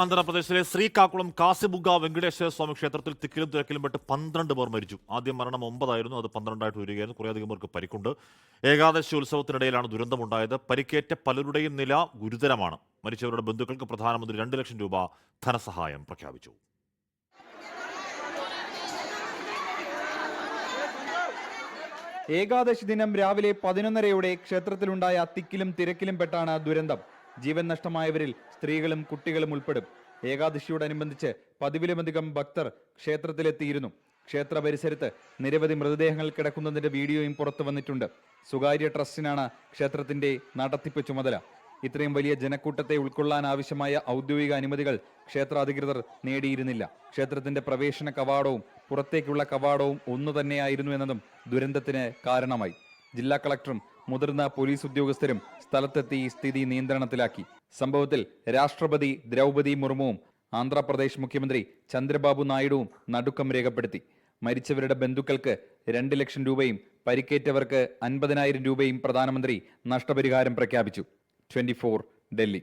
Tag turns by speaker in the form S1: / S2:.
S1: ആന്ധ്രാപ്രദേശിലെ ശ്രീകാക്കുളം കാസിബുഗ വെങ്കടേശ്വര സ്വാമി ക്ഷേത്രത്തിൽ തിക്കിലും തിരക്കിലും പെട്ട് പന്ത്രണ്ട് പേർ മരിച്ചു. ആദ്യം മരണം ഒമ്പതായിരുന്നു അത് പന്ത്രണ്ടായിട്ട് വരികയായിരുന്നു. കുറേയധികം പേർക്ക് പരിക്കുണ്ട്. ഏകാദശി ഉത്സവത്തിനിടയിലാണ് ദുരന്തമുണ്ടായത്. പരിക്കേറ്റ പലരുടെയും നില ഗുരുതരമാണ്. മരിച്ചവരുടെ ബന്ധുക്കൾക്ക് പ്രധാനമന്ത്രി രണ്ട് ലക്ഷം രൂപ ധനസഹായം പ്രഖ്യാപിച്ചു.
S2: ഏകാദശി ദിനം രാവിലെ പതിനൊന്നരയോടെ ക്ഷേത്രത്തിലുണ്ടായ തിക്കിലും തിരക്കിലും പെട്ടാണ് ദുരന്തം. ജീവൻ നഷ്ടമായവരിൽ സ്ത്രീകളും കുട്ടികളും ഉൾപ്പെടും. ഏകാദശിയോടനുബന്ധിച്ച് പതിവിലുമധികം ഭക്തർ ക്ഷേത്രത്തിലെത്തിയിരുന്നു. ക്ഷേത്ര പരിസരത്ത് നിരവധി മൃതദേഹങ്ങൾ കിടക്കുന്നതിന്റെ വീഡിയോയും പുറത്തു വന്നിട്ടുണ്ട്. സ്വകാര്യ ട്രസ്റ്റിനാണ് ക്ഷേത്രത്തിന്റെ നടത്തിപ്പ് ചുമതല. ഇത്രയും വലിയ ജനക്കൂട്ടത്തെ ഉൾക്കൊള്ളാൻ ആവശ്യമായ ഔദ്യോഗിക അനുമതികൾ ക്ഷേത്ര അധികൃതർ നേടിയിരുന്നില്ല. ക്ഷേത്രത്തിന്റെ പ്രവേശന കവാടവും പുറത്തേക്കുള്ള കവാടവും ഒന്നു തന്നെയായിരുന്നു എന്നതും ദുരന്തത്തിന് കാരണമായി. ജില്ലാ കളക്ടറും മുതിർന്ന പോലീസ് ഉദ്യോഗസ്ഥരും സ്ഥലത്തെത്തി സ്ഥിതി നിയന്ത്രണത്തിലാക്കി. സംഭവത്തിൽ രാഷ്ട്രപതി ദ്രൗപതി മുർമുവും ആന്ധ്രാപ്രദേശ് മുഖ്യമന്ത്രി ചന്ദ്രബാബു നായിഡുവും നടുക്കം രേഖപ്പെടുത്തി. മരിച്ചവരുടെ ബന്ധുക്കൾക്ക് രണ്ട് ലക്ഷം രൂപയും പരിക്കേറ്റവർക്ക് അൻപതിനായിരം രൂപയും പ്രധാനമന്ത്രി നഷ്ടപരിഹാരം പ്രഖ്യാപിച്ചു. ട്വന്റി ഡൽഹി.